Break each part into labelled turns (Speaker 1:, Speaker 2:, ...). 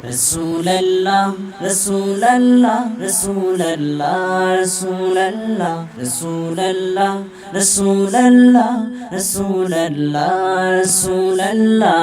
Speaker 1: রসুল্লাহ রসুল্লাহ রসুল্লাহ রসুল্লাহ রসুল্লাহ রসুল্লাহ রসুল্লাহ রসুল্লাহ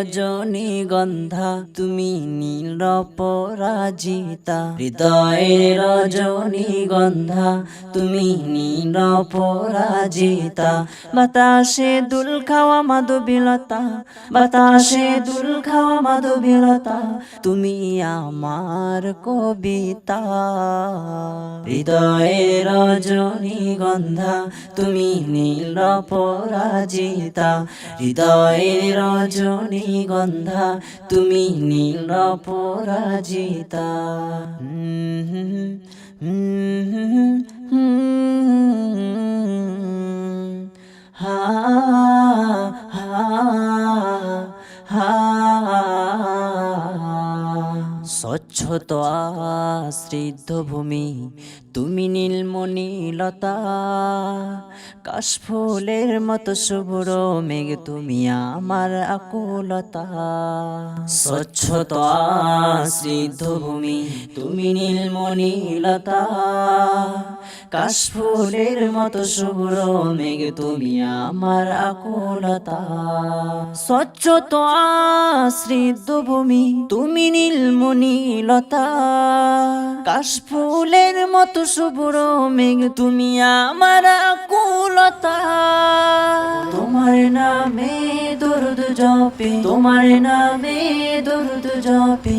Speaker 1: রজনী গন্ধা তুমি নীল পরাজিতা হৃদয়ের রজনী গন্ধা তুমি নীল পরাজিতা বাতাসে দুল খাওয়া মাধবীলতা বাতাসে দুল খাওয়া মাধবীলতা তুমি আমার কবিতা। হৃদয়ের রজনী গন্ধা তুমি নীল পরাজিতা হৃদয়ের রজনী গন্ধা তুমি নীল পরাজিতা হা স্বচ্ছতা স্নিগ্ধ ভূমি তুমি নীলমণিলতা কাশফুলের মতো শুভ্র মেঘ, তুমি আমার আকুলতা। স্বচ্ছতা স্নিগ্ধ ভূমি তুমি নীলমণিলতা কাশফুলের মতো শুভ্র মেঘ, তুমি আমার আকুলতা। স্বচ্ছতা স্নিগ্ধ ভূমি তুমি নীলমণিলতা কাশফুলের মতো শুভ্র মেঘ, তুমি আমার কুলতা তোমার নামে দরুদ জপে, তোমার নামে দরুদ জপে।